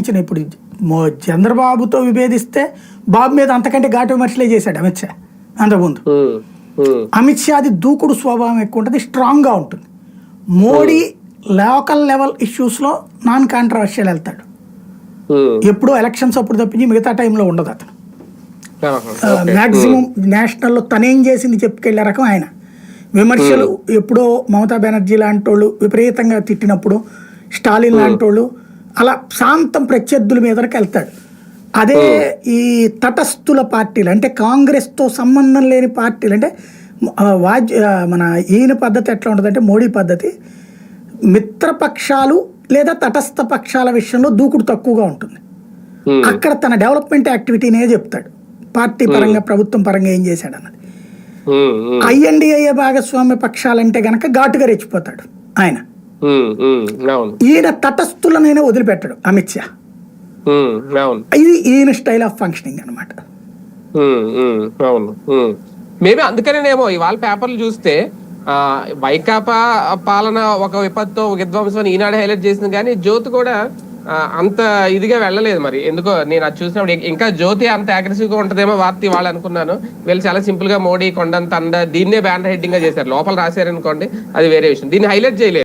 ప్రసంగించిన ఇప్పుడు చంద్రబాబుతో విభేదిస్తే బాబు మీద అంతకంటే ఘాటు విమర్శలే చేశాడు అమిత్ షా అంతకుముందు. అమిత్ షాది దూకుడు స్వభావం ఎక్కువ ఉంటుంది స్ట్రాంగ్గా ఉంటుంది. మోడీ లోకల్ లెవెల్ ఇష్యూస్లో నాన్ కాంట్రవర్షియల్ వెళ్తాడు. ఎప్పుడో ఎలక్షన్స్ అప్పుడు తప్పించి మిగతా టైంలో ఉండదు అతను. మ్యాక్సిమం నేషనల్లో తనేం చేసింది చెప్పుకెళ్ళే రకం ఆయన. విమర్శలు ఎప్పుడో మమతా బెనర్జీ లాంటి వాళ్ళు విపరీతంగా తిట్టినప్పుడు స్టాలిన్ లాంటి వాళ్ళు అలా శాంతం ప్రత్యర్థుల మీదకి వెళ్తాడు. అదే ఈ తటస్థుల పార్టీలు అంటే కాంగ్రెస్తో సంబంధం లేని పార్టీలు అంటే వాజ్ మన ఈయన పద్ధతి ఎట్లా ఉంటుందంటే మోడీ పద్ధతి మిత్రపక్షాలు లేదా తటస్థ పక్షాల విషయంలో దూకుడు తక్కువగా ఉంటుంది. అక్కడ తన డెవలప్మెంట్ యాక్టివిటీనే చెప్తాడు. పార్టీ పరంగా ప్రభుత్వం పరంగా ఏం చేశాడు అన్నది ఐఎన్డిఏ భాగస్వామ్య పక్షాలంటే గనక ఘాటుగా రెచ్చిపోతాడు ఆయన. ఈయన తటస్థులనైనా వదిలిపెట్టాడు అమిత్ షా ఇది ఈయన స్టైల్ ఆఫ్ ఫంక్షనింగ్ అనమాట అవును మేబీ అందుకనేనేమో ఇవాళ పేపర్లు చూస్తే వైకాపా పాలన ఒక విపత్తు విధ్వంసం ఈనాడు హైలైట్ చేసింది కానీ జ్యోతి కూడా అంత ఇదిగా వెళ్ళలేదు మరి. ఎందుకో నేను అది చూసినప్పుడు ఇంకా జ్యోతి అంత అగ్రెసివ్గా ఉంటదేమో వార్త ఇవాళ అనుకున్నాను. వీళ్ళు చాలా సింపుల్గా మోడీ కొండంత అండ దీన్నే బ్యాండ్ హెడ్డింగ్గా చేశారు. లోపల రాశారనుకోండి అది వేరే విషయం. దీన్ని హైలైట్ చేయలేదు.